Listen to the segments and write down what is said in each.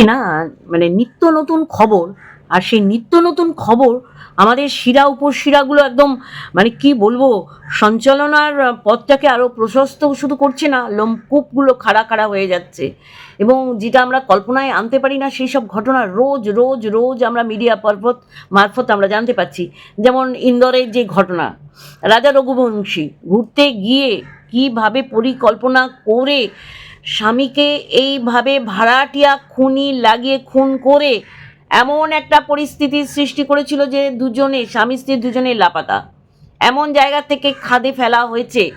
সত্যি না মানে নিত্য নতুন খবর, আর সেই নিত্য নতুন খবর আমাদের শিরা, উপশিরাগুলো একদম মানে কি বলব, সঞ্চালনার পথটাকে আরও প্রশস্ত শুধু করছে না, লোমকূপগুলো খাড়া খাড়া হয়ে যাচ্ছে। এবং যেটা আমরা কল্পনায় আনতে পারি না, সেই সব ঘটনা রোজ রোজ রোজ আমরা মিডিয়া পর্বত মারফত আমরা জানতে পাচ্ছি। যেমন ইন্দোরের যে ঘটনা, রাজা রঘুবংশী ঘুরতে গিয়ে কীভাবে পরিকল্পনা করে স্বামীকে এইভাবে ভাড়াটিয়া খুনি লাগিয়ে খুন করে এমন একটা পরিস্থিতির সৃষ্টি করেছিল যে দুজনে, স্বামী স্ত্রী দুজনে লাপাতা। এমন জায়গা থেকে খাদে ফেলা হয়েছে।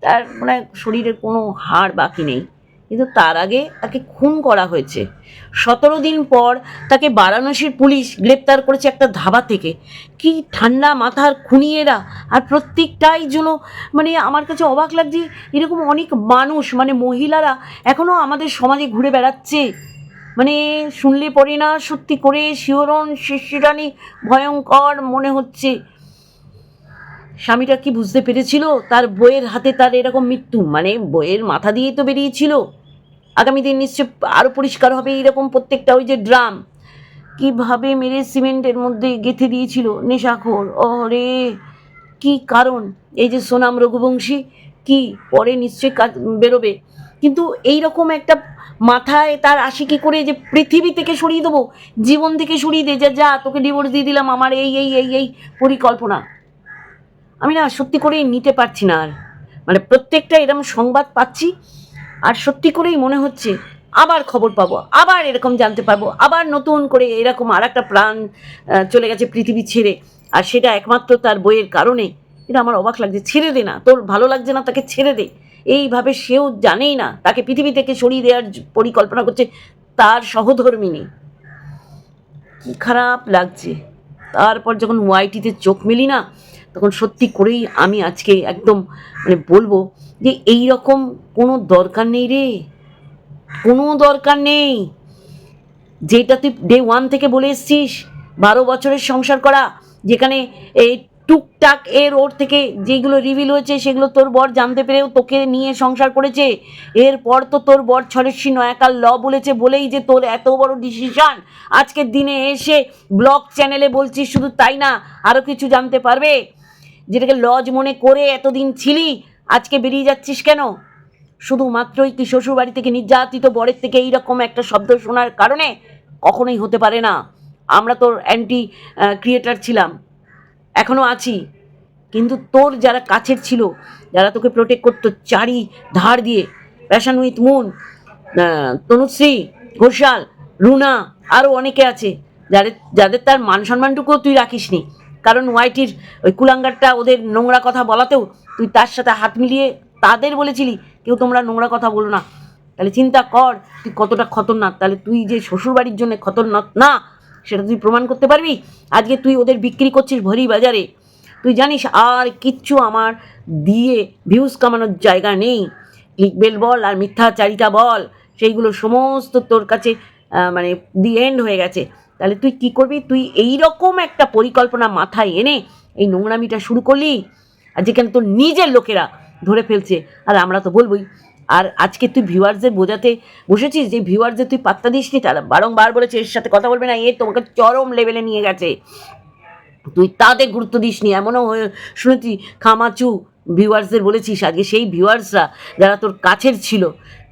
তার মানে শরীরের কোনো হাড় বাকি নেই। কিন্তু তার আগে তাকে খুন করা হয়েছে। সতেরো দিন পর তাকে বারাণসীর পুলিশ গ্রেপ্তার করেছে একটা ধাবা থেকে। কি ঠান্ডা মাথার খুনিয়েরা। আর প্রত্যেকটাই যেন মানে আমার কাছে অবাক লাগছে, এরকম অনেক মানুষ মানে মহিলারা এখনও আমাদের সমাজে ঘুরে বেড়াচ্ছে। মানে শুনলে পরে না, সত্যি করে শিহরণ শিশিরানি ভয়ঙ্কর মনে হচ্ছে। স্বামীটা কি বুঝতে পেরেছিল? তার বইয়ের হাতে তার এরকম মৃত্যু মানে বইয়ের মাথা দিয়েই তো বেরিয়েছিল। আগামী দিন নিশ্চয় আরও পরিষ্কার হবে এইরকম প্রত্যেকটা ওই যে ড্রাম। কীভাবে মেরে সিমেন্টের মধ্যে গেঁথে দিয়েছিল নেশাখোর? ওরে, কি কারণ? এই যে সোনাম রঘুবংশী, কি পরে নিশ্চয়ই কাজ বেরোবে। কিন্তু এই রকম একটা মাথায় তার আশিকি করে যে পৃথিবী থেকে সরিয়ে দেবো, জীবন থেকে সরিয়ে দে, যা যা, তোকে ডিভোর্স দিয়ে দিলাম, আমার এই এই এই এই পরিকল্পনা। আমি না সত্যি করেই নিতে পারছি না আর। মানে প্রত্যেকটা এরকম সংবাদ পাচ্ছি আর সত্যি করেই মনে হচ্ছে আবার খবর পাবো, আবার এরকম জানতে পারব, আবার নতুন করে এরকম আর একটা প্রাণ চলে গেছে পৃথিবী ছেড়ে। আর সেটা একমাত্র তার বইয়ের কারণে। এটা আমার অবাক লাগছে, ছেড়ে দে না, তোর ভালো লাগছে না, তাকে ছেড়ে দে। এইভাবে সেও জানেই না, তাকে পৃথিবী থেকে সরিয়ে দেওয়ার পরিকল্পনা করছে তার সহধর্মিনী। কি খারাপ লাগছে। তারপর যখন ওয়াইটিতে চোখ মেলি না, তখন সত্যি করেই আমি আজকে একদম মানে বলব যে এই রকম কোনো দরকার নেই রে। কোনো দরকার নেই। যেটা তুই ডে ওয়ান থেকে বলে এসছিস, বারো বছরের সংসার করা, যেখানে এই টুকটাক এর ওর থেকে যেগুলো রিভিল হয়েছে, সেগুলো তোর বর জানতে পেরেও তোকে নিয়ে সংসার করেছে। এরপর তো তোর বর ছরেশ্বরী নয়াকার ল বলেছে বলেই যে তোর এত বড় ডিসিশন আজকের দিনে এসে ব্লগ চ্যানেলে বলছিস শুধু তাই না আরও কিছু জানতে পারবে? যেটাকে লজ মনে করে এতদিন ছিলি আজকে বেরিয়ে যাচ্ছিস কেন? শুধুমাত্রই কি শ্বশুরবাড়ি থেকে নির্যাতিত বরের থেকে এইরকম একটা শব্দ শোনার কারণে কখনোই হতে পারে না। আমরা তোর অ্যান্টি ক্রিয়েটার ছিলাম। এখনও আছি। কিন্তু তোর যারা কাছের ছিল, যারা তোকে প্রোটেক্ট করতো চারি ধার দিয়ে passion with moon Tanushree, Ghoshal, Runa আরও অনেকে আছে, যাদের যাদের তার মান সম্মানটুকুও তুই রাখিসনি। কারণ ওয়াইটির ওই কুলাঙ্গারটা ওদের নোংরা কথা বলাতেও তুই তার সাথে হাত মিলিয়ে তাদের বলেছিলি, কেউ তোমরা নোংরা কথা বলো না। তাহলে চিন্তা কর, তুই কতটা খতরনাক। তাহলে তুই যে শ্বশুরবাড়ির জন্য খতরনাক না, সেটা তুই প্রমাণ করতে পারবি? আজকে তুই ওদের বিক্রি করছিস ভরি বাজারে তুই জানিস আর কিচ্ছু আমার দিয়ে ভিউজ কামানোর জায়গা নেই। ক্লিকবেল বল আর মিথ্যাচারিতা বল, সেইগুলো সমস্ত তোর কাছে মানে দি এন্ড হয়ে গেছে। তাহলে তুই কি করবি? তুই এই রকম একটা পরিকল্পনা মাথায় এনে এই নোংরামিটা শুরু করলি আর যেখানে তোর নিজের লোকেরা ধরে ফেলছে। আর আমরা তো বলবোই, আর আজকে তুই ভিউয়ার্সদের বোঝাতে বসেছিস যে ভিউয়ার্সদের তুই পাত্তা দিস নি তারা বারংবার বলেছে, এর সাথে কথা বলবে না, এ তোমাকে চরম লেভেলে নিয়ে গেছে। তুই তাদের গুরুত্ব দিসনি। এমনও হয়ে শুনেছি, খামাচু ভিউয়ার্সদের বলেছিস, আজকে সেই ভিউয়ার্সরা যারা তোর কাছের ছিল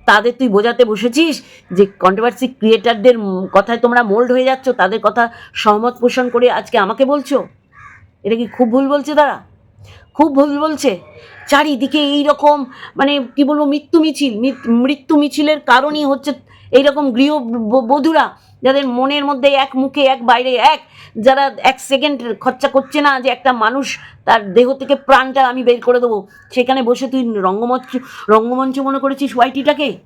তাদের তুই বোঝাতে বসেছিস যে কন্ট্রোভার্সি ক্রিয়েটারদের কথায় তোমরা মোল্ড হয়ে যাচ্ছ, তাদের কথা সহমত পোষণ করে আজকে আমাকে বলছো? এটা কি খুব ভুল বলছে তারা? খুব ভুল বলছে। চারিদিকে এই রকম মানে কি বলব, মৃত্যু মিছিল মৃত্যু মিছিলের কারণই হচ্ছে এইরকম গৃহ ব- যাদের মনের মধ্যে এক মুখে, এক বাইরে, এক, যারা এক সেকেন্ড খরচা করছে না যে একটা মানুষ তার দেহ থেকে প্রাণটা আমি বের করে দেবো। সেখানে বসে তুই রঙ্গমঞ্চ রঙ্গমঞ্চ মনে করেছিস ওয়াইটিটাকে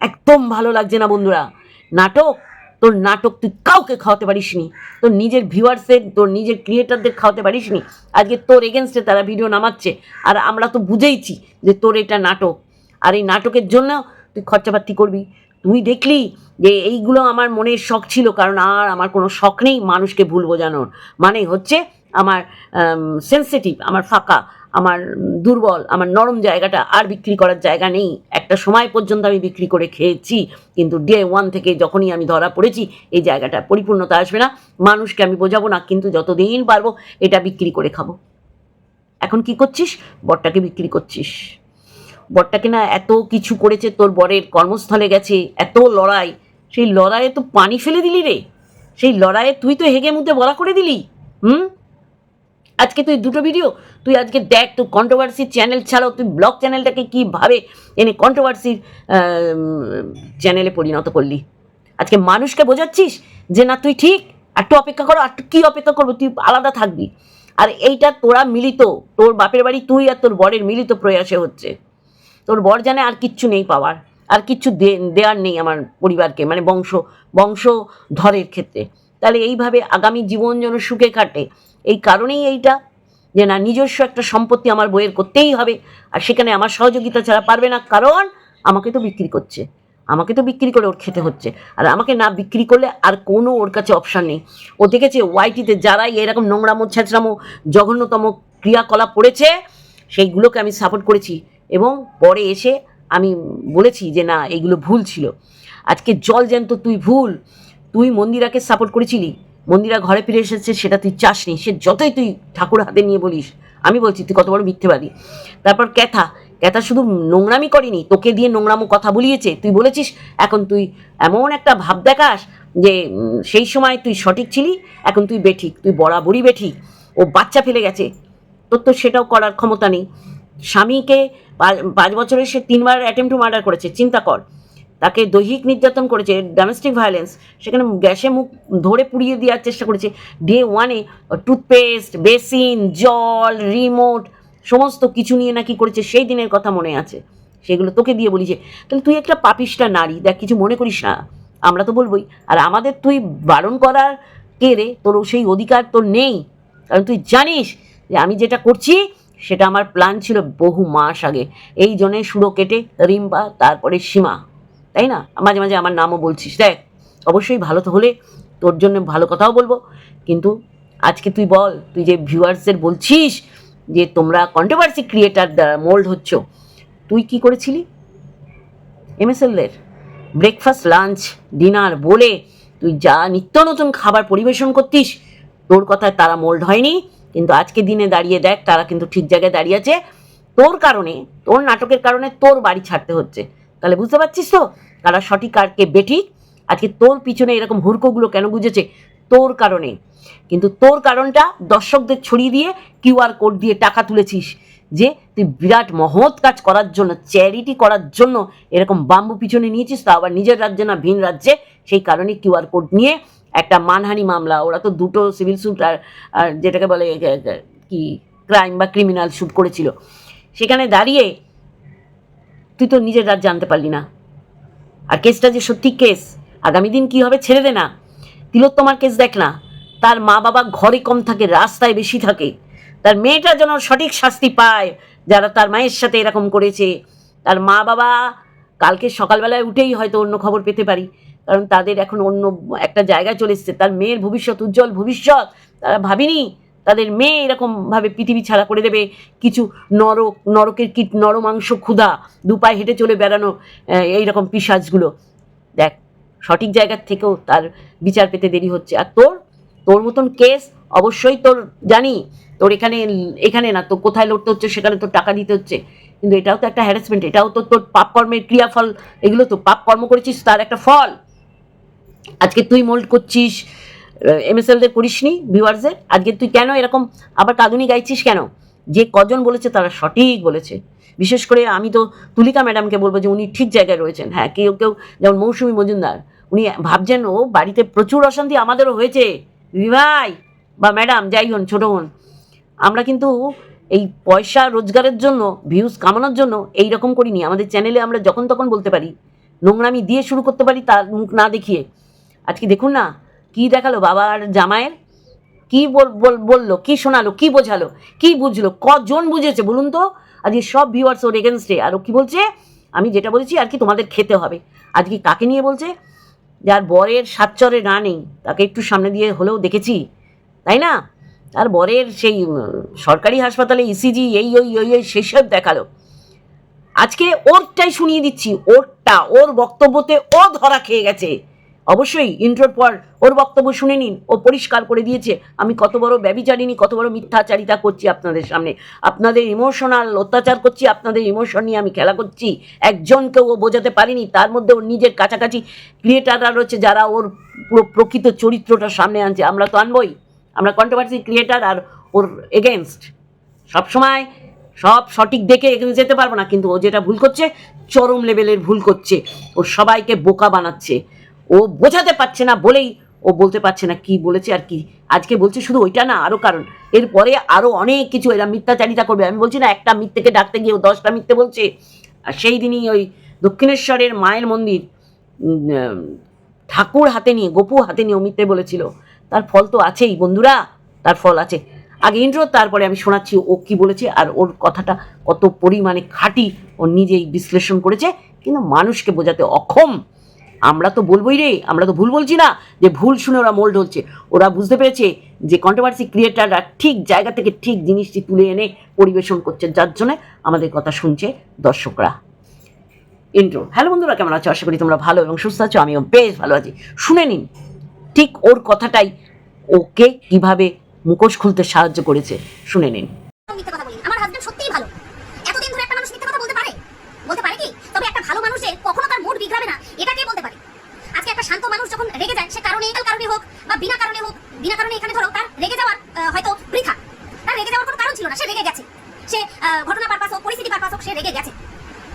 একদম ভালো লাগছে না বন্ধুরা। নাটক? তোর নাটক তুই কাউকে খাওয়াতে পারিসনি। তোর নিজের ভিউয়ার্সের তোর নিজের ক্রিয়েটারদের খাওয়াতে পারিসনি। আজকে তোর এগেনস্টে তারা ভিডিও নামাচ্ছে। আর আমরা তো বুঝেইছি যে তোর এটা নাটক। আর এই নাটকের জন্য তুই খরচাপাতি করবি। তুই দেখলি যে এইগুলো আমার মনের শখ ছিল, কারণ আর আমার কোনো শখ নেই মানুষকে ভুল বোঝানোর। মানে হচ্ছে আমার সেন্সিটিভ আমার ফাঁকা, আমার দুর্বল, আমার নরম জায়গাটা আর বিক্রি করার জায়গা নেই। একটা সময় পর্যন্ত আমি বিক্রি করে খেয়েছি, কিন্তু ডে ওয়ান থেকে যখনই আমি ধরা পড়েছি, এই জায়গাটা পরিপূর্ণতা আসবে না। মানুষকে আমি বোঝাবো না, কিন্তু যতদিন পারব এটা বিক্রি করে খাব। এখন কি করছিস? বরটাকে বিক্রি করছিস। বরটাকে না এত কিছু করেছে, তোর বরের কর্মস্থলে গেছে, এত লড়াই। সেই লড়াইয়ে তো পানি ফেলে দিলি রে। সেই লড়াইয়ে তুই তো হেগে মুতে বলা করে দিলি। হুম? আজকে তুই দুটো ভিডিও তুই আজকে দেখ তুই কন্ট্রোভার্সি চ্যানেল ছাড়াও তুই ব্লগ চ্যানেলটাকে কীভাবে এনে কন্ট্রোভার্সির চ্যানেলে পরিণত করলি। আজকে মানুষকে বোঝাচ্ছিস যে না, তুই ঠিক? একটু অপেক্ষা করো একটু কী অপেক্ষা করব? তুই আলাদা থাকবি। আর এইটা তোরা মিলিত, তোর বাপের বাড়ি তুই আর তোর বরের মিলিত প্রয়াসে হচ্ছে। তোর বর জানে আর কিচ্ছু নেই পাওয়ার, আর কিচ্ছু দেওয়ার নেই আমার পরিবারকে মানে বংশ, বংশধরের ক্ষেত্রে। তাহলে এইভাবে আগামী জীবন যেন সুখে কাটে, এই কারণেই এইটা, যে না, নিজস্ব একটা সম্পত্তি আমার বইয়ের করতেই হবে, আর সেখানে আমার সহযোগিতা ছাড়া পারবে না, কারণ আমাকে তো বিক্রি করছে, আমাকে তো বিক্রি করে ওর খেতে হচ্ছে, আর আমাকে না বিক্রি করলে আর কোনো ওর কাছে অপশান নেই। ও দেখেছে ওয়াইটিতে যারাই এরকম নোংরামো ছেঁচড়ামো জঘন্যতম ক্রিয়াকলাপ পড়েছে সেইগুলোকে আমি সাপোর্ট করেছি এবং পরে এসে আমি বলেছি যে, না, এগুলো ভুল ছিল। আজকে জল জ্যান্ত তুই ভুল। তুই মন্দিরাকে সাপোর্ট করেছিলি। মন্দিরা ঘরে ফিরে এসেছে, সেটা তুই চাসনি। সে যতই তুই ঠাকুর হাতে নিয়ে বলিস, আমি বলছি, তুই কত বড় মিথ্যেবাদী? তারপর ক্যাথা ক্যাথা শুধু নোংরামি করেনি, তোকে দিয়ে নোংরামো কথা বলিয়েছে। তুই বলেছিস, এখন তুই এমন একটা ভাব দেখাস যে সেই সময় তুই সঠিক ছিলি, এখন তুই বেঠিক, তুই বরাবরই বেঠিক। ও বাচ্চা ফেলে গেছে। তোর তো সেটাও করার ক্ষমতা নেই। স্বামীকে পাঁচ বছরে সে তিনবার অ্যাটেম্প টু মার্ডার করেছে, চিন্তা কর। তাকে দৈহিক নির্যাতন করেছে ডোমেস্টিক ভায়োলেন্স সেখানে গ্যাসে মুখ ধরে পুড়িয়ে দেওয়ার চেষ্টা করেছে। ডে ওয়ানে টুথপেস্ট বেসিন জল রিমোট সমস্ত কিছু নিয়ে নাকি করেছে, সেই দিনের কথা মনে আছে। সেগুলো তোকে দিয়ে বলিছে তাহলে তুই একটা পাপিষ্টা নারী, দেখ, কিছু মনে করিস না। আমরা তো বলবোই, আর আমাদের তুই বারণ করার কে রে? তোর সেই অধিকার তোর নেই। কারণ তুই জানিস যে আমি যেটা করছি সেটা আমার প্ল্যান ছিল বহু মাস আগে। এই জন্যে সুরো কেটে রিম্বা তারপরে সীমা, তাই না? মাঝে মাঝে আমার নামও বলছিস। দেখ, অবশ্যই ভালো তো হলে তোর জন্য ভালো কথাও বলব। কিন্তু আজকে তুই বল, তুই যে ভিউয়ার্সদের বলছিস যে তোমরা কন্ট্রোভার্সি ক্রিয়েটার দ্বারা মোল্ড হচ্ছ, তুই কি করেছিলি? এমএসএলদের ব্রেকফাস্ট লাঞ্চ ডিনার বলে তুই যা নিত্য নতুন খাবার পরিবেশন করতিস, তোর কথায় তারা মোল্ড হয়নি। কিন্তু আজকে দিনে দাঁড়িয়ে দেখ, তারা কিন্তু ঠিক জায়গায় দাঁড়িয়ে আছে। তোর কারণে, তোর নাটকের কারণে তোর বাড়ি ছাড়তে হচ্ছে। তাহলে বুঝতে পারছিস তো? তারা সঠিক আর কে বেঠিক আজকে তোর পিছনে এরকম হুড়কোগুলো কেন গুজেছে? তোর কারণে। কিন্তু তোর কারণটা দর্শকদের ছড়িয়ে দিয়ে কিউআর কোড দিয়ে টাকা তুলেছিস যে তুই বিরাট মহৎ কাজ করার জন্য, চ্যারিটি করার জন্য এরকম বাম্বু পিছনে নিয়েছিস তা আবার নিজের রাজ্যে না ভিন রাজ্যে। সেই কারণে কিউআর কোড নিয়ে একটা মানহানি মামলা, ওরা তো দুটো সিভিল স্যুট আর যেটাকে বলে কি ক্রাইম বা ক্রিমিনাল শ্যুট করেছিল। সেখানে দাঁড়িয়ে তুই তো নিজের রাজ্যে জানতে পারলি না। আর কেসটা যে সত্যি কেস, আগামী দিন কি হবে ছেড়ে দে না। তিলোত্তমার কেস দেখ না, তার মা বাবা ঘরে কম থাকে, রাস্তায় বেশি থাকে। তার মেয়েটা যেন সঠিক শাস্তি পায়, যারা তার মায়ের সাথে এরকম করেছে। তার মা বাবা কালকে সকালবেলায় উঠেই হয়তো অন্য খবর পেতে পারি। কারণ তাদের এখন অন্য একটা জায়গায় চলে এসছে। তার মেয়ের ভবিষ্যৎ উজ্জ্বল ভবিষ্যৎ। তারা ভাবিনি তাদের মেয়ে এরকমভাবে পৃথিবী ছাড়া করে দেবে। কিছু নরক, নরকের কীট, নরমাংস ক্ষুধা দুপায়ে হেঁটে চলে বেড়ানো এইরকম পিসাজগুলো দেখ, সঠিক জায়গার থেকেও তার বিচার পেতে দেরি হচ্ছে। আর তোর তোর মতন কেস অবশ্যই তোর জানি। তোর এখানে এখানে না তো কোথায় লড়তে হচ্ছে সেখানে তোর টাকা দিতে হচ্ছে। কিন্তু এটাও তো একটা হ্যারাসমেন্ট এটাও তো তোর পাপ কর্মের ক্রিয়াফল। এগুলো তো পাপ কর্ম করেছিস, তার একটা ফল। আজকে তুই মোল্ড করছিস এমএসএলদের করিসনি ভিউয়ার্সদের আজকে তুই কেন এরকম, আবার কাঁদুনি গাইছিস কেন? যে কজন বলেছে তারা সঠিক বলেছে। বিশেষ করে আমি তো তুলিকা ম্যাডামকে বলব যে উনি ঠিক জায়গায় রয়েছেন। হ্যাঁ কেউ কেউ, যেমন মৌসুমি মজুমদার, উনি ভাবছেন, ও, বাড়িতে প্রচুর অশান্তি আমাদেরও হয়েছে। ভাই বা ম্যাডাম, যাই হন, ছোটো হন, আমরা কিন্তু এই পয়সা রোজগারের জন্য ভিউজ কামানোর জন্য এই রকম করিনি। আমাদের চ্যানেলে আমরা যখন তখন বলতে পারি, নোংরামি দিয়ে শুরু করতে পারি, তার মুখ না দেখিয়ে। আজকে দেখুন না, কি দেখাল বাবার জামাইয়ের? কি বল- বল- বলল, কি শোনালো, কি বোঝালো, কি বুঝলো, কজন বুঝেছে বলুন তো? আজকে সব ভিউয়ার্স ওর এগেনস্টে আর কি বলছে? আমি যেটা বলেছি আর কি তোমাদের খেতে হবে। আজকে কাকে নিয়ে বলছে? যার বরের সাতচরে না নেই, তাকে একটু সামনে দিয়ে হলেও দেখেছি, তাই না? আর বরের সেই সরকারি হাসপাতালে ইসিজি এই, ওই ওই ওই সেসব দেখাল। আজকে ওরটাই শুনিয়ে দিচ্ছি, ওরটা, ওর বক্তব্যতে ও ধরা খেয়ে গেছে। অবশ্যই ইন্ট্রোর পর ওর বক্তব্য শুনে নিন। ও পরিষ্কার করে দিয়েছে, আমি কত বড় ব্যবিচারিনী কত বড় মিথ্যাচারিতা করছি আপনাদের সামনে। আপনাদের ইমোশনাল অত্যাচার করছি, আপনাদের ইমোশন নিয়ে আমি খেলা করছি। একজনকেও ও বোঝাতে পারিনি, তার মধ্যে ওর নিজের কাছাকাছি ক্রিয়েটাররা রয়েছে যারা ওর পুরো প্রকৃত চরিত্রটা সামনে আনছে। আমরা তো আনবই, আমরা কন্ট্রোভার্সি ক্রিয়েটার আর ওর এগেনস্ট সবসময় সব সঠিক দেখে এগিয়ে যেতে পারব না, কিন্তু ও যেটা ভুল করছে, চরম লেভেলের ভুল করছে। ও সবাইকে বোকা বানাচ্ছে। ও বোঝাতে পারছে না বলেই ও বলতে পারছে না কি বলেছে আর কি। আজকে বলছে শুধু ওইটা না আরও কারণ। এরপরে আরও অনেক কিছু, এরা মিথ্যাচারিতা করবে। আমি বলছি না, একটা মিথ্যেকে ডাকতে গিয়ে ও দশটা মিথ্যে বলছে। আর সেই দিনই ওই দক্ষিণেশ্বরের মায়ের মন্দির ঠাকুর হাতে নিয়ে, গপু হাতে নিয়ে মিথ্যে বলেছিল। তার ফল তো আছেই বন্ধুরা, তার ফল আছে। আগে ইন্ট্রো তারপরে আমি শোনাচ্ছি ও কি বলেছে আর ওর কথাটা কত পরিমাণে খাঁটি ও নিজেই বিশ্লেষণ করেছে। কিন্তু মানুষকে বোঝাতে অক্ষম। আমরা তো বলবোই রে, আমরা তো ভুল বলছি না যে ভুল শুনে ওরা মোল্ড হচ্ছে। ওরা বুঝতে পেরেছে যে কন্ট্রোভার্সি ক্রিয়েটাররা ঠিক জায়গা থেকে ঠিক জিনিসটি তুলে এনে পরিবেশন করছে, যার জন্য আমাদের কথা শুনছে দর্শকরা। ইন্ট্রো হ্যালো বন্ধুরা, কেমন আছো? আশা করি তোমরা ভালো এবং সুস্থ আছো, আমিও বেশ ভালো আছি। শুনে নিন, ঠিক ওর কথাটাই ওকে কীভাবে মুখোশ খুলতে সাহায্য করেছে, শুনে নিন। আমার হাজবেন্ড সত্যিই ভালো এতদিন ধরে একটা মানুষ মিথ্যে কথা বলতে পারে বলতে পারে কি তবে একটা ভালো মানুষ যে কখনো তার মুড বিগড়াবে না এটা কে বলতে পারে আজকে একটা শান্ত মানুষ যখন রেগে যায় সে কারণে একাল কারণে হোক বা বিনা কারণে হোক বিনা কারণে এখানে ধরো তার রেগে যাওয়ার হয়তো বৃথা তার রেগে যাওয়ার কোনো কারণ ছিল না সে রেগে গেছে। সে ঘটনা পারপাস হোক পরিস্থিতি পারপাস হোক সে রেগে গেছে।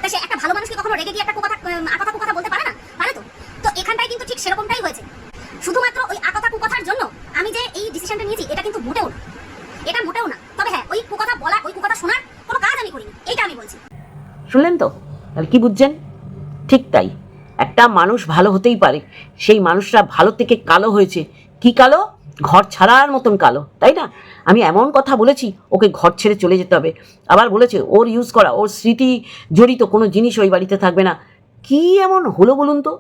তা সে একটা ভালো মানুষকে কখনো রেগে গিয়ে একটা কুকথা আহ, আকথা কুকথা বলতে পারে না? পারে তো? তো এখানটাই কিন্তু ঠিক সেরকমটাই হয়েছে। শুধুমাত্র ওই আকথা কুকথার জন্য আমি যে এই ডিসিশনটা নিয়েছি এটা কিন্তু মোটেও না। এটা মোটেও না। তবে হ্যাঁ ওই কুকথা বলা ওই কুকথা শোনার কোনো কাজ আমি করিনি। এইটা আমি বলছি। শুনলেন তো? তাহলে কি বুঝছেন? ঠিক তাই। একটা মানুষ ভালো হতেই পারে। সেই মানুষটা ভালো থেকে কালো হয়েছে। কি কালো? ঘর ছাড়ার মতন কালো, তাই না? আমি এমন কথা বলেছি, ওকে ঘর ছেড়ে চলে যেতে হবে। আবার বলেছে, ওর ইউজ করা, ওর স্মৃতি জড়িত, কোনো জিনিস ওই বাড়িতে থাকবে না। কি এমন হলো বলুন তো?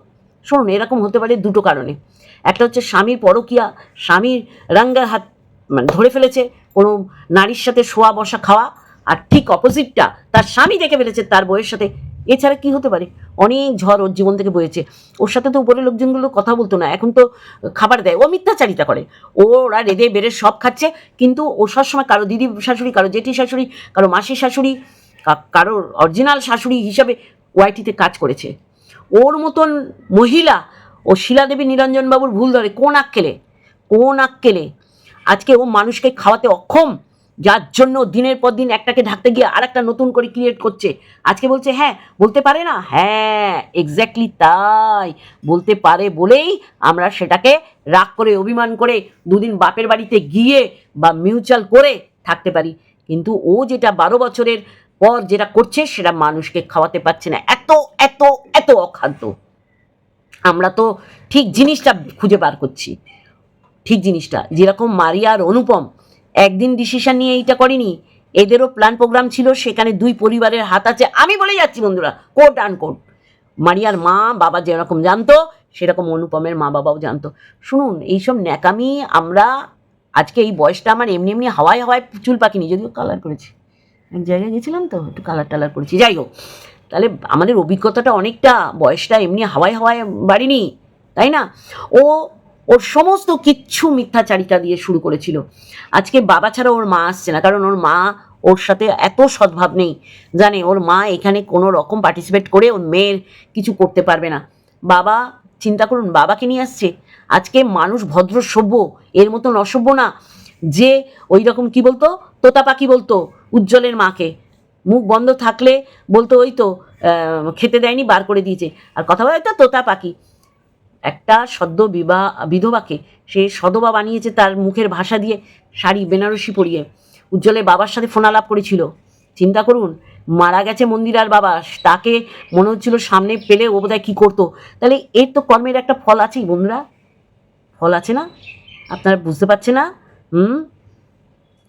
শুনুন, এরকম হতে পারে দুটো কারণে। একটা হচ্ছে স্বামীর পরকিয়া, স্বামীর রাঙ্গার হাত মানে ধরে ফেলেছে কোনো নারীর সাথে শোয়া, বসা, খাওয়া, আর ঠিক অপোজিটটা তার স্বামী দেখে ফেলেছে তার বইয়ের সাথে। এছাড়া কি হতে পারে? অনেক ঝড় ওর জীবন থেকে বয়েছে। ওর সাথে তো উপরের লোকজনগুলো কথা বলতো না, এখন তো খাবার দেয়। ও মিথ্যাচারিতা করে। ওরা রেদে বেড়ে সব খাচ্ছে, কিন্তু ও সবসময় কারও দিদি শাশুড়ি, কারও জেঠি শাশুড়ি, কারও মাসির শাশুড়ি কারোর অরিজিনাল শাশুড়ি হিসাবে ওয়াইটিতে কাজ করেছে। ওর মতন মহিলা ও শিলাদেবী নিরঞ্জনবাবুর ভুল ধরে, কোন আক্কেলে? কোন আক্কেলে? আজকে ও মানুষকে খাওয়াতে অক্ষম যার জন্য দিনের পর দিন একটাকে ঢাকতে গিয়ে আর একটা নতুন করে ক্রিয়েট করছে। আজকে বলছে হ্যাঁ বলতে পারে না? হ্যাঁ এক্স্যাক্টলি তাই। বলতে পারে বলেই আমরা সেটাকে রাগ করে, অভিমান করে দুদিন বাপের বাড়িতে গিয়ে বা মিউচুয়াল করে থাকতে পারি। কিন্তু ও যেটা বারো বছরের পর যেটা করছে, সেটা মানুষকে খাওয়াতে পারছে না। এত এত এত অখাদ্য। আমরা তো ঠিক জিনিসটা খুঁজে বার করছি। ঠিক জিনিসটা, যেরকম মারিয়া আর অনুপম একদিন ডিসিশন নিয়ে এইটা করেনি। এদেরও প্ল্যান প্রোগ্রাম ছিল, সেখানে দুই পরিবারের হাত আছে। আমি বলে যাচ্ছি, বন্ধুরা কোট আন কোট মারিয়ার মা, বাবা যেরকম জানতো, সেরকম অনুপমের মা বাবাও জানতো। শুনুন, এইসব ন্যাকামি আমরা, আজকে এই বয়সটা আমার এমনি এমনি হাওয়ায় হাওয়ায় চুল পাকিনি, যদিও কালার করেছি। এক জায়গায় গেছিলাম তো, একটু কালার টালার করেছি। যাই হোক, তাহলে আমাদের অভিজ্ঞতাটা অনেকটা বয়সটা এমনি হাওয়ায় হাওয়ায় বাড়িনি, তাই না? ও ওর সমস্ত কিচ্ছু মিথ্যাচারিতা দিয়ে শুরু করেছিল। আজকে বাবা ছাড়া ওর মা আসছে না, কারণ ওর মা ওর সাথে এত সদ্ভাব নেই। জানে, ওর মা এখানে কোনো রকম পার্টিসিপেট করে ওর মেয়ের কিছু করতে পারবে না। বাবা, চিন্তা করুন, বাবাকে নিয়ে আসছে? আজকে মানুষ ভদ্র, সভ্য, এর মতন অসভ্য না যে ওই রকম কি বলতো? তোতা পাখি বলতো উজ্জ্বলের মাকে। মুখ বন্ধ থাকলে বলতো, ওই তো খেতে দেয়নি, বার করে দিয়েছে। আর কথা বলে তো তোতা পাখি। একটা সদ্য বিবাহ বিধবাকে সে সদবা বানিয়েছে তার মুখের ভাষা দিয়ে শাড়ি বেনারসি পরিয়ে। উজ্জ্বলের বাবার সাথে ফোনালাপ করেছিল। চিন্তা করুন, মারা গেছে মন্দিরার বাবা, তাকে মনে হচ্ছিল সামনে পেলে ও বোধহয় কী করতো। তাহলে এর তো কর্মের একটা ফল আছেই বন্ধুরা। ফল আছে না? আপনারা বুঝতে পারছে না? হুম?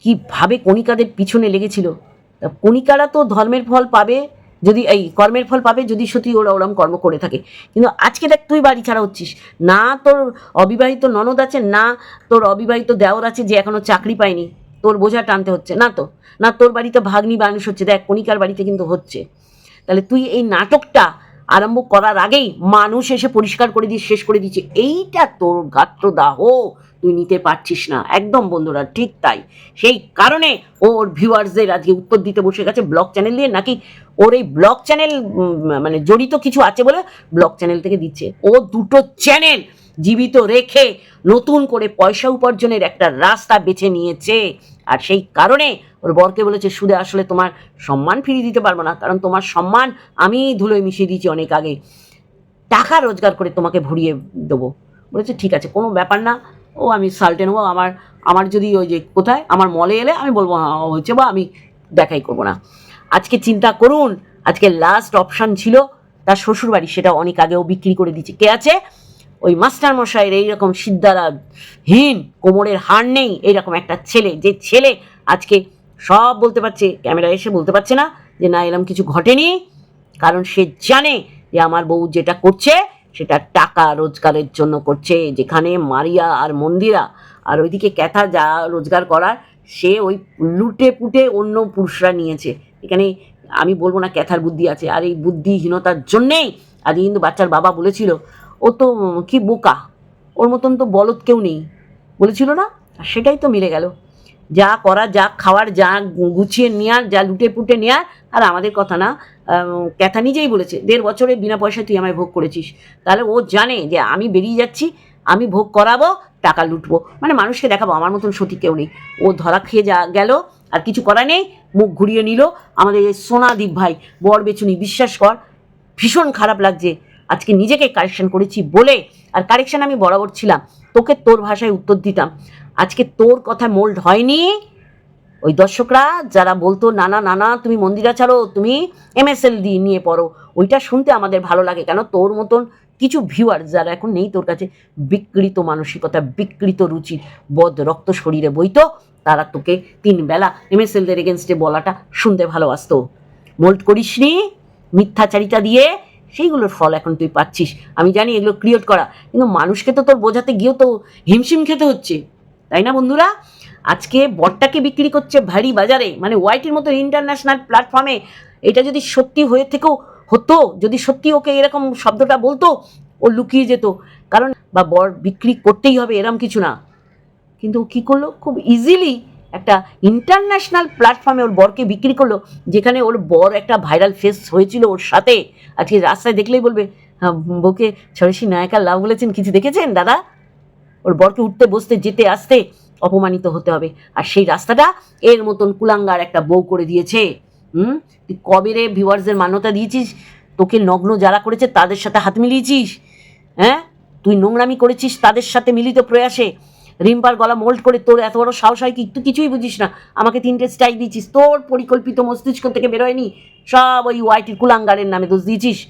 কীভাবে কণিকাদের পিছনে লেগেছিল? তা কণিকারা তো ধর্মের ফল পাবে। যদি এই কর্মের ফল পাবে, যদি সত্যি ওরা ওরম কর্ম করে থাকে। কিন্তু আজকে দেখ, তুই বাড়ি ছাড়া হচ্ছিস। না তোর অবিবাহিত ননদ আছে, না তোর অবিবাহিত দেওর আছে যে এখনও চাকরি পায়নি। তোর বোঝা টানতে হচ্ছে। না তো, না তোর বাড়িতে ভাগ্নি মানুষ হচ্ছে। দেখ, কণিকার বাড়িতে কিন্তু হচ্ছে। তাহলে তুই এই নাটকটা আরম্ভ করার আগেই মানুষ এসে পরিষ্কার করে দিয়ে শেষ করে দিচ্ছে। এইটা তোর গাত্রদাহ। তুই নিতে পারছিস না। একদম বন্ধুরা, ঠিক তাই। সেই কারণে ওর ভিউয়ার্সদের আজকে উত্তর দিতে বসে গেছে ব্লগ চ্যানেল দিয়ে, নাকি ওর এই ব্লগ চ্যানেল মানে জড়িত কিছু আছে বলে ব্লগ চ্যানেল থেকে দিচ্ছে। ও দুটো চ্যানেল জীবিত রেখে নতুন করে পয়সা উপার্জনের একটা রাস্তা বেছে নিয়েছে। আর সেই কারণে ওর বরকে বলেছে, সুদে আসলে তোমার সম্মান ফিরিয়ে দিতে পারব না, কারণ তোমার সম্মান আমি ধুলোয় মিশিয়ে দিয়েছি অনেক আগে। টাকা রোজগার করে তোমাকে ভরিয়ে দেবো। বলেছে, ঠিক আছে, কোনো ব্যাপার না। ও আমি সাল্টে নেব, আমার আমার যদি ওই যে কোথায়, আমার মলে এলে আমি বলব হ্যাঁ হচ্ছে বা আমি দেখাই করব না। আজকে চিন্তা করুন, আজকে লাস্ট অপশান ছিল তার শ্বশুরবাড়ি, সেটা অনেক আগেও বিক্রি করে দিচ্ছে কে আছে? ওই মাস্টার মশাইয়ের এইরকম সিদ্ধারা হীন কোমরের হাড় নেই, এইরকম একটা ছেলে, যে ছেলে আজকে সব বলতে পারছে ক্যামেরা এসে বলতে পারছে না যে, না এরকম কিছু ঘটেনি। কারণ সে জানে যে, আমার বউ যেটা করছে সেটা টাকা রোজগারের জন্য করছে, যেখানে মারিয়া আর মন্দিরা আর ওইদিকে ক্যাথা যা রোজগার করার, সে ওই লুটে পুটে অন্য পুরুষরা নিয়েছে। এখানে আমি বলব না ক্যাথার বুদ্ধি আছে, আর এই বুদ্ধিহীনতার জন্যেই আজ কিন্তু বাচ্চার বাবা বলেছিল, ও তো কি বোকা? ওর মতন তো বলদ কেউ নেই। বলেছিল না? আর সেটাই তো মিলে গেল। যা করা যা খাওয়ার, যা গুছিয়ে নেওয়ার যা লুটে পুটে নেওয়ার আর আমাদের কথা না ক্যাথা নিজেই বলেছে, দেড় বছরে বিনা পয়সায় তুই আমায় ভোগ করেছিস। তাহলে ও জানে যে আমি বেরিয়ে যাচ্ছি, আমি ভোগ করাবো, টাকা লুটবো। মানে মানুষকে দেখাবো, আমার মতন সতী কেউ নেই। ও ধরা খেয়ে যা গেল, আর কিছু করা নেই, মুখ ঘুরিয়ে নিল। আমাদের এই সোনাদীপ ভাই, বর বেচুনি, বিশ্বাস কর, ভীষণ খারাপ লাগছে। আজকে নিজেকে কারেকশন করেছি বলে, আর কারেকশন আমি বরাবর ছিলাম। তোকে তোর ভাষায় উত্তর দিতাম। আজকে তোর কথা মোল্ড হয়নি? ওই দর্শকরা, যারা বলতো, নানা নানা, তুমি মন্দিরা ছাড়ো, তুমি এমএসএল দিয়ে নিয়ে পড়ো। ওইটা শুনতে আমাদের ভালো লাগে, কেন? তোর মতন কিছু ভিউয়ার যারা এখন নেই তোর কাছে, বিকৃত মানসিকতা, বিকৃত রুচি, বদ রক্ত শরীরে বইতো, তারা তোকে তিন বেলা এমএসএলদের এগেনস্টে বলাটা শুনতে ভালোবাসতো। মোল্ড করিসনি, মিথ্যাচারিতা দিয়ে, সেইগুলোর ফল এখন তুই পাচ্ছিস। আমি জানি এগুলো ক্রিয়েট করা, কিন্তু মানুষকে তো তোর বোঝাতে গিয়েও তো হিমশিম খেতে হচ্ছে। তাই না বন্ধুরা? আজকে বটটাকে বিক্রি করছে ভারী বাজারে মানে ওয়াইটির মতো ইন্টারন্যাশনাল প্ল্যাটফর্মে এটা যদি সত্যি হয়ে থেকেও হতো, যদি সত্যি ওকে এরকম শব্দটা বলতো, ও লুকিয়ে যেত। কারণ বা বর বিক্রি করতেই হবে, এরম কিছু না। কিন্তু কী করল? খুব ইজিলি একটা ইন্টারন্যাশনাল প্ল্যাটফর্মে ওর বরকে বিক্রি করল, যেখানে ওর বর একটা ভাইরাল ফেস হয়েছিল ওর সাথে। আজকে রাস্তায় দেখলেই বলবে হ্যাঁ বউকে ছড়েশি নায়িকার লাভ বলেছেন, কিছু দেখেছেন, দাদা? ওর বরকে উঠতে বসতে যেতে আসতে অপমানিত হতে হবে। আর সেই রাস্তাটা এর মতন কুলাঙ্গার একটা বউ করে দিয়েছে। হুম? তুই কবে রে ভিউয়ার্সদের মান্যতা দিয়েছিস? তোকে নগ্ন যারা করেছে তাদের সাথে হাত মিলিয়েছিস? হ্যাঁ? তুই নোংরামি করেছিস তাদের সাথে মিলিত প্রয়াসে। রিম্পার গলা মোল্ড করে তোর এত বড় সাহস হয় কি? তুই কিছুই বুঝিস না। আমাকে তিনটে স্টাইল দিয়েছিস। তোর পরিকল্পিত মস্তিষ্ক থেকে বেরোয়নি সব ওই ওয়াইটির কুলাঙ্গারের নামে দোষ দিয়েছিস।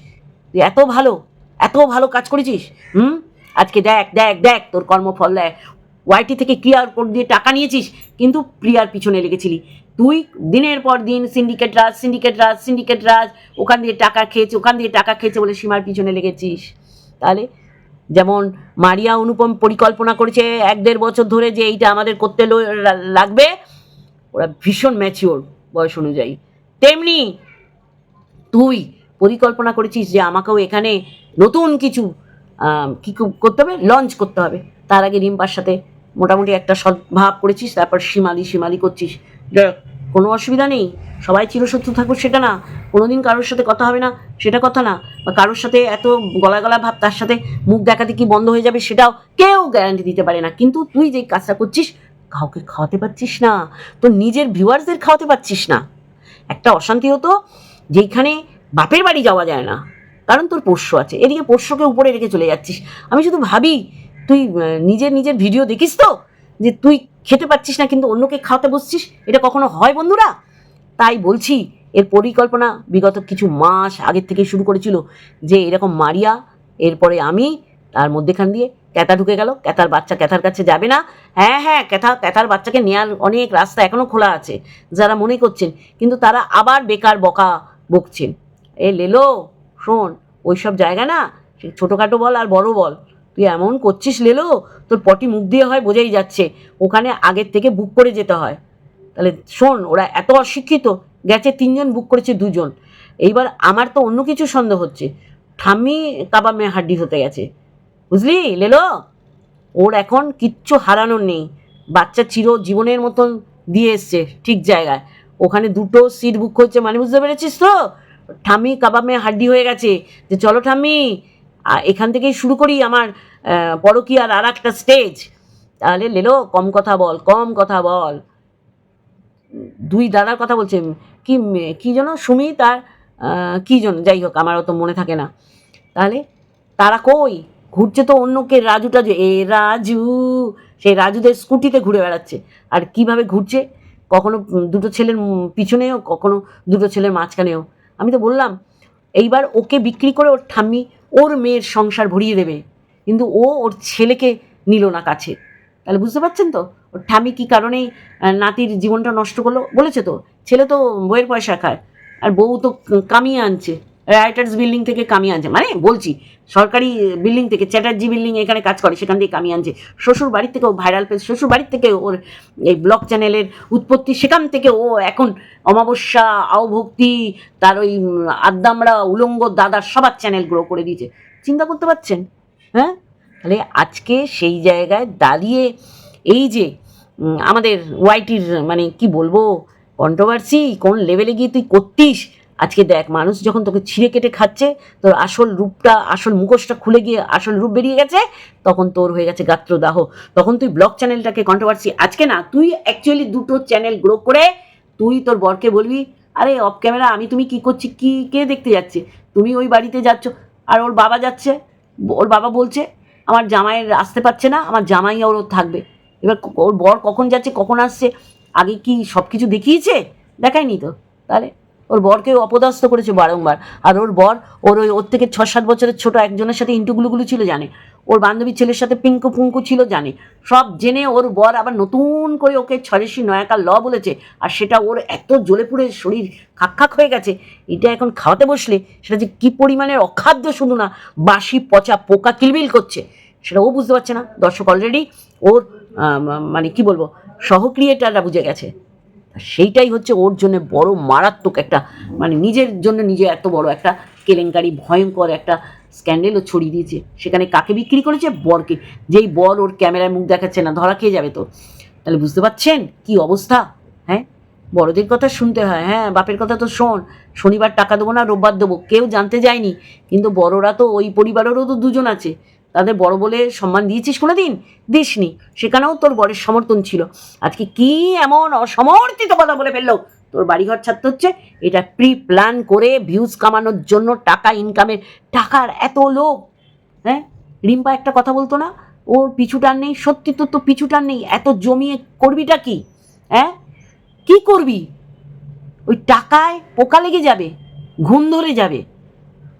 তুই এত ভালো এত ভালো কাজ করেছিস। হুম? আজকে দেখ দেখ দেখ তোর কর্মফল দেখ। ওয়াইটি থেকে ক্রিয়ার কোড দিয়ে টাকা নিয়েছিস, কিন্তু প্রিয়ার পিছনে লেগেছিলি। তুই দিনের পর দিন syndicate raj syndicate raj syndicate raj, ওখান দিয়ে টাকা খেয়েছে, ওখান দিয়ে টাকা খেয়েছে বলে সীমার পিছনে লেগেছিস। তাহলে যেমন মারিয়া অনুপম পরিকল্পনা করেছে এক দেড় বছর ধরে যে এইটা আমাদের করতে লাগবে, ওরা ভীষণ ম্যাচিওর বয়স অনুযায়ী। তেমনি তুই পরিকল্পনা করেছিস যে আমাকেও এখানে নতুন কিছু কি করতে হবে? লঞ্চ করতে হবে। তার আগে রিম্পার সাথে মোটামুটি একটা সদ্ভাব করেছিস, তারপর সীমালি সীমালি করছিস। কোনো অসুবিধা নেই। সবাই চিরশত্রু থাকব সেটা না। কোনোদিন কারোর সাথে কথা হবে না, সেটা কথা না। বা কারোর সাথে এত গলা গলা ভাব, তার সাথে মুখ দেখাতে কি বন্ধ হয়ে যাবে সেটাও কেউ গ্যারান্টি দিতে পারে না। কিন্তু তুই যে কাজটা করছিস, কাউকে খাওয়াতে পারছিস না। তোর নিজের ভিউয়ার্সদের খাওয়াতে পারছিস না। একটা অশান্তি হতো, যেইখানে বাপের বাড়ি যাওয়া যায় না। কারণ তোর পোষ্য আছে। এদিকে পোষ্যকে উপরে রেখে চলে যাচ্ছিস। আমি শুধু ভাবি, তুই নিজের নিজের ভিডিও দেখিস তো, যে তুই খেতে পাচ্ছিস না কিন্তু অন্যকে খাওয়াতে বসছিস। এটা কখনো হয় বন্ধুরা? তাই বলছি, এর পরিকল্পনা বিগত কিছু মাস আগের থেকে শুরু করেছিল যে এরকম মারিয়া, এরপরে আমি, তার মধ্যেখান দিয়ে ক্যাথা ঢুকে গেল। ক্যাথার বাচ্চা ক্যাথার কাছে যাবে না। হ্যাঁ হ্যাঁ ক্যাথা, ক্যাথার বাচ্চাকে নেওয়ার অনেক রাস্তা এখনও খোলা আছে, যারা মনে করছেন। কিন্তু তারা আবার বেকার বকা বকছেন। এ লেলো শোন ওইসব জায়গা না ছোটোখাটো বল আর বড় বল। তুই এমন করছিস লেলো, তোর পটি মুখ দিয়ে হয় বোঝাই যাচ্ছে, ওখানে আগের থেকে বুক করে যেতে হয়। তাহলে শোন, ওরা এত অশিক্ষিত, গেছে তিনজন বুক করেছে দুজন। এইবার আমার তো অন্য কিছু সন্দেহ হচ্ছে। ঠাম্মি কাবাব মে হাড্ডি হতে গেছে। বুঝলি লেলো? ওর এখন কিচ্ছু হারানোর নেই। বাচ্চা চির জীবনের মতন দিয়ে এসছে, ঠিক জায়গায়। ওখানে দুটো সিট বুক করছে মানে বুঝতে পেরেছিস তো? ঠাম্মি কাবামে হাড্ডি হয়ে গেছে যে চলো ঠাম্মি আ- এখান থেকেই শুরু করি আমার পরকীয়ার আর একটা স্টেজ তাহলে লেলো কম কথা বল কম কথা বল। দুই দাদার কথা বলছে কি কি যেন সুমি তার আহ, কি জন যাই হোক আমার অত মনে থাকে না। তাহলে তারা কই? ঘুরছে তো অন্য কে রাজু টাজু। এ রাজু সেই রাজুদের স্কুটিতে ঘুরে বেড়াচ্ছে। আর কীভাবে ঘুরছে? কখনো দুটো ছেলের পিছনেও কখনো দুটো ছেলের মাঝখানেও। আমি তো বললাম, এইবার ওকে বিক্রি করে ওর ঠাম্মি ওর মেয়ের সংসার ভরিয়ে দেবে। কিন্তু ও ওর ছেলেকে নিল না কাছে। তাহলে বুঝতে পারছেন তো? ওর ঠাম্মি কী কারণেই নাতির জীবনটা নষ্ট করল? বলেছে তো, ছেলে তো বইয়ের পয়সা খায়, আর বউ তো কামিয়ে আনছে। রাইটার্স বিল্ডিং থেকে কামিয়ে আনছে। মানে বলছি, সরকারি বিল্ডিং থেকে, চ্যাটার্জি বিল্ডিং এখানে কাজ করে, সেখান থেকে কামিয়ে আনছে। শ্বশুর বাড়ির থেকেও ভাইরাল পেজ শ্বশুর বাড়ির থেকে ওর এই ব্লগ চ্যানেলের উৎপত্তি, সেখান থেকে ও এখন অমাবস্যা, আওভক্তি, তার ওই আদ্দামরা, উলঙ্গ দাদার সবার চ্যানেল গ্রো করে দিয়েছে। চিন্তা করতে পারছেন? হ্যাঁ? তাহলে আজকে সেই জায়গায় দাঁড়িয়ে এই যে আমাদের ওয়াইটির মানে কি বলব কন্ট্রোভার্সি কোন লেভেলে গিয়ে তুই করতিস আজকে দেখ, মানুষ যখন তোকে ছিঁড়ে কেটে খাচ্ছে, তোর আসল রূপটা, আসল মুখোশটা খুলে গিয়ে আসল রূপ বেরিয়ে গেছে, তখন তোর হয়ে গেছে গাত্রদাহ। তখন তুই ব্লগ চ্যানেলটাকে কন্ট্রোভার্সি আজকে না, তুই অ্যাকচুয়ালি দুটো চ্যানেল গ্রো করে তুই তোর বরকে বলবি, আরে অফ ক্যামেরা আমি তুমি কি করছি, কি, কে দেখতে যাচ্ছে? তুমি ওই বাড়িতে যাচ্ছ, আর ওর বাবা যাচ্ছে, ওর বাবা বলছে, আমার জামাইয়ের আসতে পারছে না, আমার জামাই ওর থাকবে। এবার ওর বর কখন যাচ্ছে, কখন আসছে, আগে কি সব কিছু দেখিয়েছে? দেখায়নি তো, তাহলে? ওর বরকে অপদস্থ করেছে বারংবার। আর ওর বর, ওর ওই, ওর থেকে ছ সাত বছরের ছোট একজনের সাথে ইন্টুগুলুগুলো ছিল, জানে? ওর বান্ধবীর ছেলের সাথে পিঙ্কু পুঙ্কু ছিল, জানে? সব জেনে ওর বর আবার নতুন করে ওকে ছড়েশি নয়াকার ল বলেছে। আর সেটা ওর এত জ্বলে পুড়ে শরীর খাক হয়ে গেছে। এটা এখন খাওয়াতে বসলে সেটা যে কী পরিমাণের অখাদ্য শুধু না বাসি পচা, পোকা কিলবিল করছে। সেটা ও বুঝতে পারছে না। দর্শক অলরেডি ওর মানে কি বলব, সহক্রিয়েটাররা বুঝে গেছে। সেইটাই হচ্ছে ওর জন্য বড় মারাত্মক একটা মানে নিজের জন্য নিজে এত বড় একটা কেলেঙ্কারি, ভয়ঙ্কর একটা স্ক্যান্ডেলও ছড়িয়ে দিয়েছে। সেখানে কাকে বিক্রি করেছে? বরকে। যেই বর ওর ক্যামেরায় মুখ দেখাচ্ছে না, ধরা খেয়ে যাবে তো। তাহলে বুঝতে পারছেন কি অবস্থা? হ্যাঁ? বড়দের কথা শুনতে হয়। হ্যাঁ বাপের কথা তো শোন। শনিবার টাকা দেবো না, রোববার দেবো। কেউ জানতে যায়নি। কিন্তু বড়রা তো ওই পরিবারেরও তো দুজন আছে। তাদের বড় বলে সম্মান দিয়েছিস কোনো দিন দিসনি। সেখানেও তোর বরের সমর্থন ছিল। আজকে কি এমন অসমর্থিত কথা বলে ফেলল? তোর বাড়িঘর ছাড়তে হচ্ছে। এটা প্রি প্ল্যান করে ভিউজ কামানোর জন্য টাকা ইনকামের টাকার এত লোভ। হ্যাঁ? রিম্পা একটা কথা বলতো না? ওর পিছুটার নেই। সত্যি তোর তো পিছু টান নেই। এত জমিয়ে করবিটা কি? হ্যাঁ? কি করবি? ওই টাকায় পোকা লেগে যাবে। ঘুম ধরে যাবে।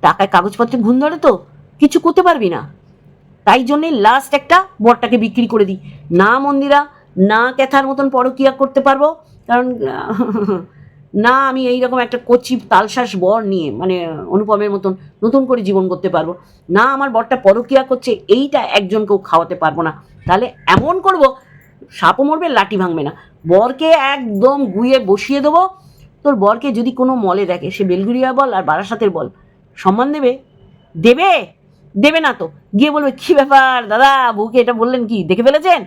টাকায় কাগজপত্রে ঘুম ধরে তো? কিছু করতে পারবি না। তাই জন্যে লাস্ট একটা বরটাকে বিক্রি করে দিই। না মন্দিরা, না ক্যাথার মতন পরকিয়া করতে পারব, কারণ, না আমি এইরকম একটা কচি তালশ্বাস বর নিয়ে মানে অনুপমের মতন নতুন করে জীবন করতে পারব। না আমার বরটা পরকিয়া করছে, এইটা একজনকেও খাওয়াতে পারব না। তাহলে এমন করব, সাপও মরবে, লাঠি ভাঙবে না। বরকে একদম গুয়ে বসিয়ে দেবো। তোর বরকে যদি কোনো মলে দেখে, সে বেলগুড়িয়া বল আর বারাসাতের বল, সম্মান দেবে? দেবে? দেবে না তো। গিয়ে বলবে, কি ব্যাপার দাদা, বউকে এটা বললেন কি? দেখে ফেলেছেন?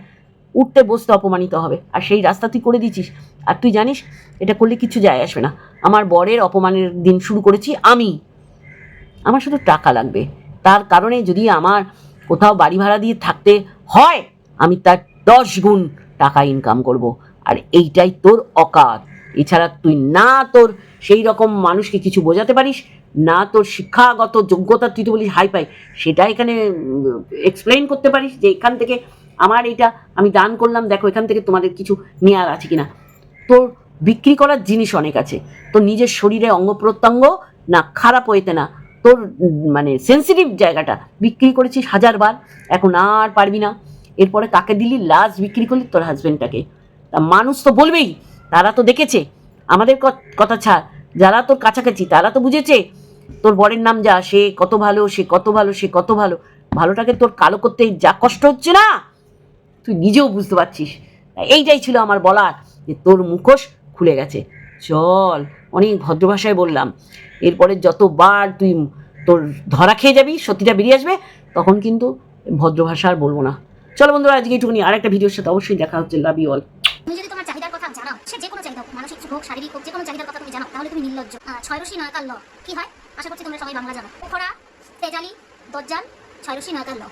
উঠতে বসতে অপমানিত হবে। আর সেই রাস্তা তুই করে দিচ্ছিস আর তুই জানিস, এটা করলে কিছু যায় আসবে না। আমার বরের অপমানের দিন শুরু করেছি আমি। আমার শুধু টাকা লাগবে। তার কারণে যদি আমার কোথাও বাড়ি ভাড়া দিয়ে থাকতে হয়, আমি তার দশ গুণ টাকা ইনকাম করব। আর এইটাই তোর অকাত। এছাড়া তুই না তোর সেই রকম মানুষকে কিছু বোঝাতে পারিস, না তোর শিক্ষাগত যোগ্যতা তুই তো বলিস হাই পাই সেটা এখানে এক্সপ্লেইন করতে পারিস যে এখান থেকে আমার এইটা আমি দান করলাম, দেখো এখান থেকে তোমাদের কিছু নেওয়ার আছে কিনা। তোর বিক্রি করার জিনিস অনেক আছে, তোর নিজের শরীরে অঙ্গ প্রত্যঙ্গ না, খারাপ হইতে না, তোর মানে সেন্সিটিভ জায়গাটা, বিক্রি করেছিস হাজারবার এখন আর পারবি না। এরপরে কাকে দিলি? লাস্ট বিক্রি করলি তোর হাজব্যান্ডটাকে তা মানুষ তো বলবেই তারা তো দেখেছে। আমাদের কথা ছাড়। যারা তোর কাছাকাছি, তারা তো বুঝেছে। তোর বরের নাম যা, সে কত ভালো, সে কত ভালো, সে কত ভালো। ভালোটাকে তোর কালো করতে যা কষ্ট হচ্ছে না? তুই নিজেও বুঝতে পারছিস। এইটাই ছিল আমার বলার, যে তোর মুখোশ খুলে গেছে। চল, অনেক ভদ্র ভাষায় বললাম। এরপরে যতবার তুই তোর ধরা খেয়ে যাবি, সত্যিটা বেরিয়ে আসবে, তখন কিন্তু ভদ্র ভাষা আর বলব না। চলো বন্ধুরা, আজকে এইটুকুনি আর একটা ভিডিওর সাথে অবশ্যই দেখা হচ্ছে। লাভ ইউ অল সে যে কোনো চাহিদা হোক, মানসিক হোক, শারীরিক হোক, যে কোনো চাহিদার কথা তুমি জানো, তাহলে তুমি নির্লজ্জ। ছয় ছয়রশি নয়কার ল। কি হয়? আশা করছি তোমরা সবাই বাংলা জানো। পোখরা তেজালি, দজ্জাল, ছয়রশি নয় ল।